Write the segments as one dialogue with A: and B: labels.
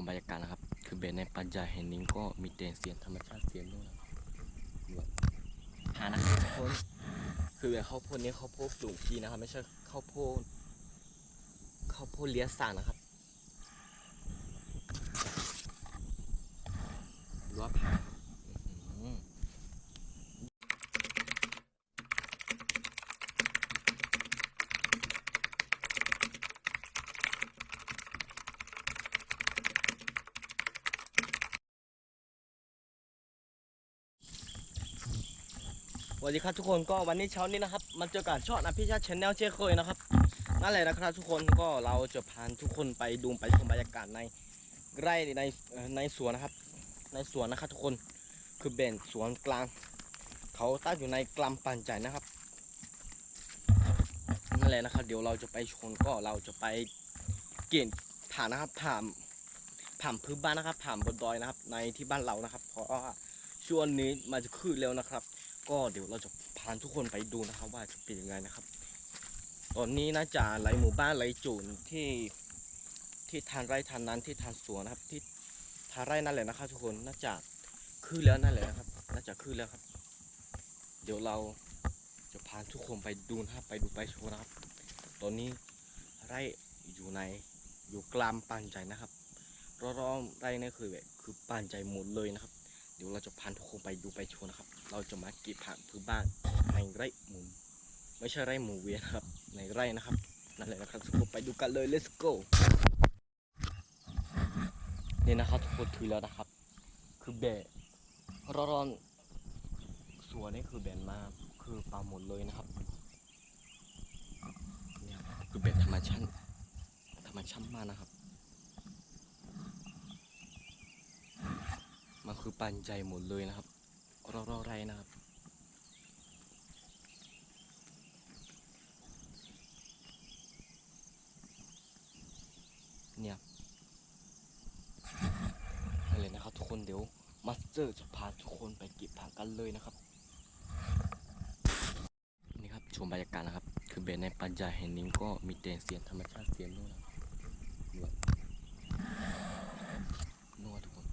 A: มบรรยากาศนะครับ คือเบสในปัญญาแห่งนี้ก็มีเต่เสียงธรรมชาติเสียงด้วยนะครับหานะครับทุกคนคือแบบข้าวโพดนี้ข้าวโพดปลูกทีนะครับ ไม่ใช่ข้าวโพดข้าวโพดเลี้ยสัตว์นะครับรัวผาอื้อหือ ส วัสดีครับทุกคนก็วันนี้เช้านี้นะครับมาเจอกับช่องอภิชาติชแนลเช่นเคยนะครับนั่นแหละนะครับทุกคนก็เราจะพาทุกคนไปดูไปชมบรรยากาศในไร่ในในสวนนะครับ ในสวนนะครับทุกคนคือเบนสวนกลาง เขาตั้งอยู่ในกลำปันใจนะครับนั่นแหละนะครับ เดี๋ยวเราจะไปชมก็เราจะไปเกี่ยนผ่านนะครับผ่านผ่านพื้นบ้านนะครับผ่านบนดอยนะครับ ในที่บ้านเรานะครับ เพราะว่าช่วงนี้มันจะขึ้นเร็วนะครับ ก็เดี๋ยวเราจะพาทุกคนไปดูนะครับ ว่าจะเป็นยังไงนะครับ ตอนนี้น่าจะหลหมู่บ้านหลจุดที่ที่ทานไร่ทานนั้นที่ทานสวนนะครับ ที่ทานไร่นั่นแหละนะครับ ทุกคนน่าจะขึ้นแล้วนั่นแหละนะครับน่าจะขึ้นแล้วครับ เดี๋ยวเราจะพาทุกคนไปดูนะครับไปดูไปโชว์นะครับ ตอนนี้ไร่อยู่ในอยู่กลางปานใจนะครับรอบๆไร่นี่คือแบบคือปานใจหมดเลยนะครับ เดี๋ยวเราจะพาทุกคนไปดูไปโชว์นะครับ เราจะมาเก็บผักพื้นบ้านในไร่หมูไม่ใช่ไร่หมูเวียนะครับ ในไร่นะครับ นั่นแหละนะครับทุกคนไปดูกันเลย let's go นี่นะครับทุกคนถือแล้วนะครับ คือแบะร้อนๆสวนนี่คือแบนมากคือปลาหมดเลยนะครับเนี่ยคือแบะธรรมชาติธรรมชาติมากนะครับมันคือปันใจหมดเลยนะครับ รอรอไรนะครับเนี่ยนั่นเลยนะครับทุกคนเดี๋ยวมาสเตอร์จะพาทุกคนไปเก็บผักกันเลยนะครับ นี่ครับชมบรรยากาศนะครับ คือเบนในปัญญาแห่งนี้ก็มีแต่เสียงธรรมชาติเสียงนู่นนะครับดูแบบนู่นอะทุกคน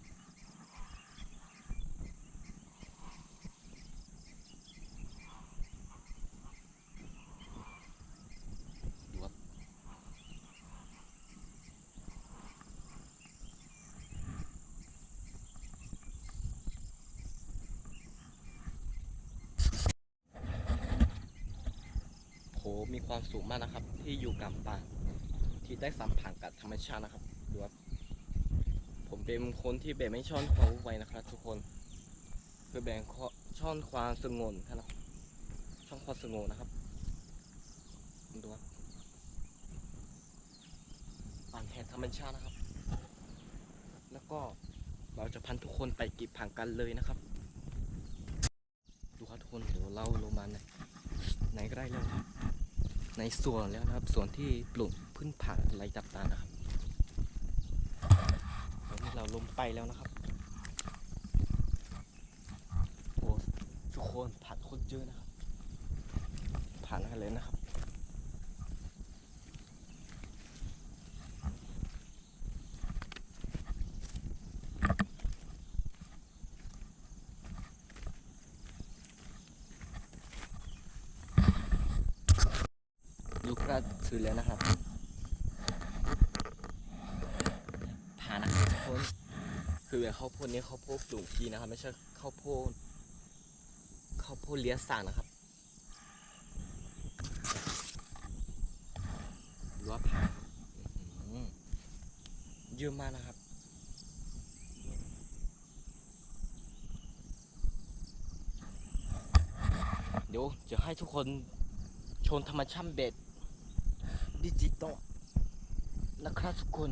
A: ดูครับโห มีความสูงมากนะครับ ที่อยู่กับป่าที่ได้สัมผัสกับธรรมชาตินะครับดูครับผมเป็นคนที่แบบไม่ชอบความวุ่นวายนะครับ ทุกคนคือแบ่งช่อนความสงบนะครับช่องความสงบนะครับดูครับป่านแห่งธรรมชาตินะครับ แล้วก็เราจะพันทุกคนไปก็บผักกันเลยนะครับ ดูครับทุกคนเดี๋ยวเราลงมาในในไร่แล้วนะครับ ในสวนแล้วนะครับสวนที่ปลูกพืชผักไรต่างๆนะครับตอนนี้เราลงไปแล้วนะครับโอ้ทุกคนผักโคตรเยอะนะครับผ่านกันเลยนะครับ ลูกก็ ซื้อแล้วนะครับผ่านนะครับทุกคนคือแบบข้าวโพดนี้ข้าวโพดปลูกทีนะครับ ไม่ใช่ข้าวโพดข้าวโพดเลี้ยงสัตว์นะครับ หรือว่าผักอื้อหือเยอะมากนะครับเดี๋ยวจะให้ทุกคนชมธรรมชาติเบ็ด ดิจิตอลนะครับทุกคน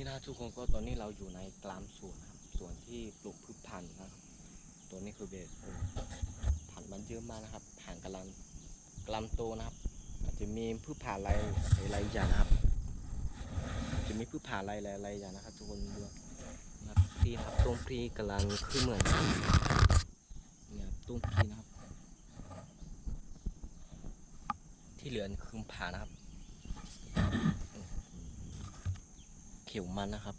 A: นี่นะทุกคนก็ตอนนี้เราอยู่ในกลางสวนครับสวนที่ปลูกพืชพันธุ์นะครับ ตัวนี้คือเบสโอ้พันมันเยอะมากนะครับผ่านกำลังกลำโตนะครับ อาจจะมีพืชพันอะไรหลายๆอย่างนะครับ จะมีพืชพันอะไรหลายๆอย่างนะครับ ทุกคนดูนะครับพรีครับต้นพรีกำลังขึ้นเหมือนกันเนี่ยครับต้นพรีนะครับ ที่เหลือคือผ่านะครับ เขียวมันนะครับ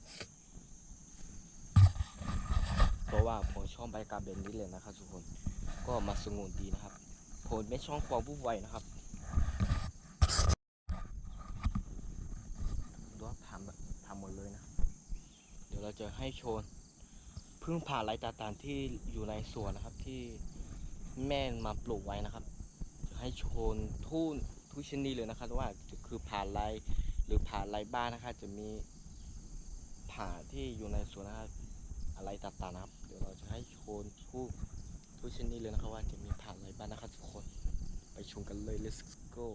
A: เพราะว่าผมชอบใบกาเบนนี้เลยนะครับทุกคน ก็มาสงบดีนะครับ ผมไม่ช่องความวุ่นวายนะครับดูว่าทำแบบทำหมดเลยนะ เดี๋ยวเราจะให้โชว์พึ่งผ่าลายตาตานที่อยู่ในสวนนะครับที่แม่มาปลูกไว้นะครับ จะให้โชว์ทุนทุกชนิดเลยนะครับว่าคือผ่าลายหรือผ่าลายบ้านนะครับจะมี ผ่าที่อยู่ในสวนนะครับอะไรต่างๆนะครับ เดี๋ยวเราจะให้โชนทุกทุกชนิดเลยนะครับว่าจะมีผ่าอะไรบ้างนะครับทุกคน ไปชมกันเลย let's go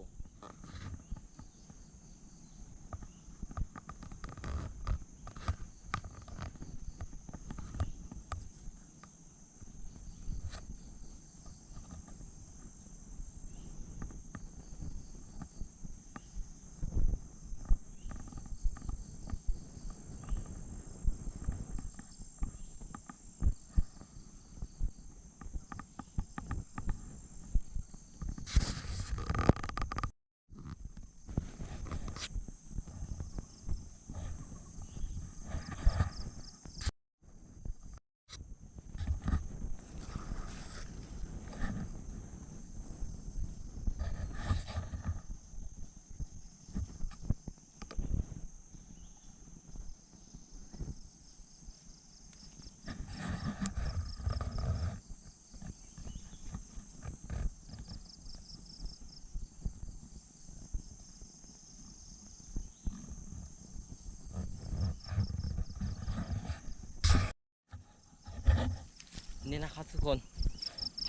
A: นี่นะครับทุกคน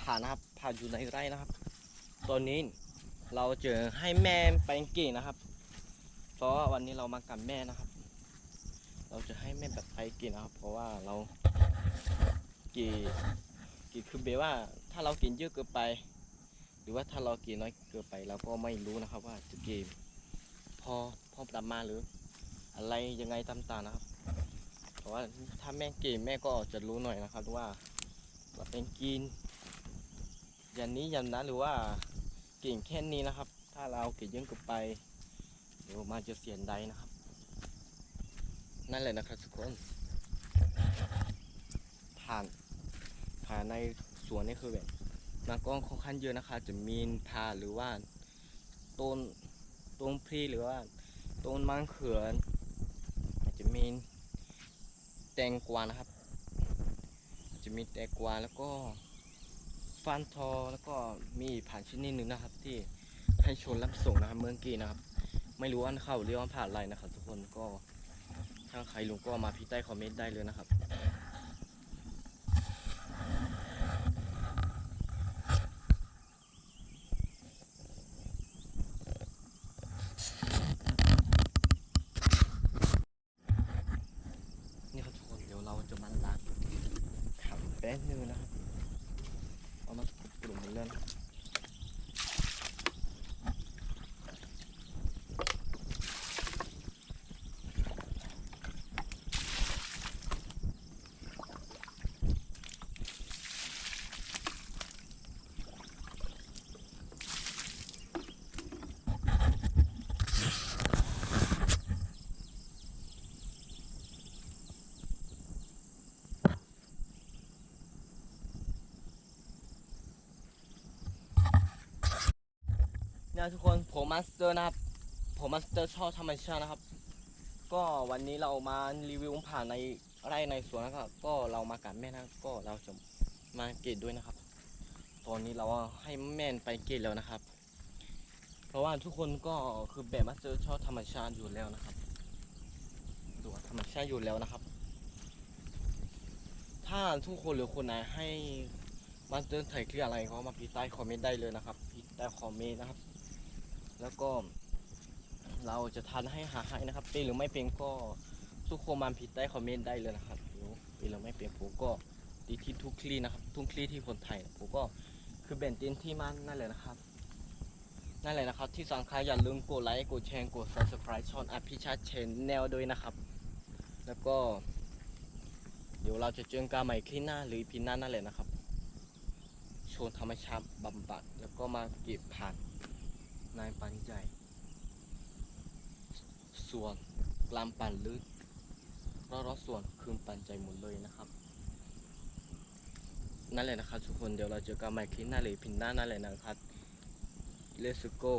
A: ผ่านะครับผ่านอยู่ในไร่นะครับ ตอนนี้เราเจอให้แม่ไปก่งนะครับ เพราะว่าวันนี้เรามากับแม่นะครับ เราจะให้แม่แบบไปก่งนะครับ เพราะว่าเรากี่กี่คือเบว่าถ้าเรากินเยอะเกินไป หรือว่าถ้าเรากินน้อยเกินไปเราก็ไม่รู้นะครับว่าจะกินพอพอประมาณหรืออะไรยังไงต่างๆนะครับ เพราะว่าถ้าแม่เก่งแม่ก็จะรู้หน่อยนะครับว่า ว่าเป็นกินอย่างนี้อย่างนั้นหรือว่าเก่งแค่นี้นะครับ ถ้าเราเก่งเยอะเกินไปเดี๋ยวมันจะเสียดายนะครับ นั่นแหละนะครับทุกคน ผ่านผ่านในสวนนี่คือแบบมันก็ค่อนข้างเยอะนะคะ จะมีพาหรือว่าต้นต้นพรีหรือว่าต้นมังเขือนอาจจะมีแตงกวานะครับ จะมีแตงกวาแล้วก็ฟันทอแล้วก็มีผ่านชนิดหนึ่งนะครับ ที่ให้ชนรับส่งนะครับเมืองกีนะครับ ไม่รู้ว่าเข้าหรือว่าผ่านอะไรนะครับ ทุกคนก็ถ้าใครรู้ก็มาพิใต้คอมเมนต์ได้เลยนะครับ นี่ครับทุกคนเดี๋ยวเราจะมาล้างขับแป๊บนึงนะครับเอามากลุ่มกันเลื่อ นครับเนี่ยทุกคนผมมาสเตอร์นะครับ ผมมาสเตอร์ชอบธรรมชาตินะครับ ก็วันนี้เรามารีวิวผ่านในไร่ในสวนนะครับ ก็เรามากับแม่นะก็เราจะมาเกตด้วยนะครับ ตอนนี้เราให้แม่นไปเกตแล้วนะครับ เพราะว่าทุกคนก็คือแบบมาสเตอร์ชอบธรรมชาติอยู่แล้วนะครับดูว่าธรรมชาติอยู่แล้วนะครับ ถ้าทุกคนหรือคนไหนให้มาสเตอร์ถ่ายคลิปอะไรก็มาพี่ใต้คอมเมนต์ได้เลยนะครับพี่ใต้คอมเมนต์นะครับ แล้วก็เราจะทานให้หาให้นะครับเป็นหรือไม่เป็นก็ทุกคนมาผิดใต้คอมเมนต์ได้เลยนะครับเดี๋ยวเวลาไม่เปลี่ยนผมก็ดีที่ทุกคลีนะครับ ทุกคลีที่คนไทยนะผมก็คือเบนตินที่มันนั่นเลยนะครับนั่นแหละนะครับ ที่สำคัญอย่าลืมกดไลค์กดแชร์กด subscribe ช่องอภิชาติเชนแนลด้วยนะครับ แล้วก็ เดี๋ยวเราจะเจอกันใหม่คลิปหน้าหรือพีหน้านั่นแหละนะครับชว์ธรรมชาติบำบัดแล้วก็มาเก็บผ่า นายปันใจส่วนกลามปันลึกรอบๆส่วนคืนปันใจหมดเลยนะครับ นั่นแหละนะครับทุกคนเดี๋ยวเราเจอกันใหม่คลิปหน้าหรือพีหน้านั่นแหละนะครับ Let's go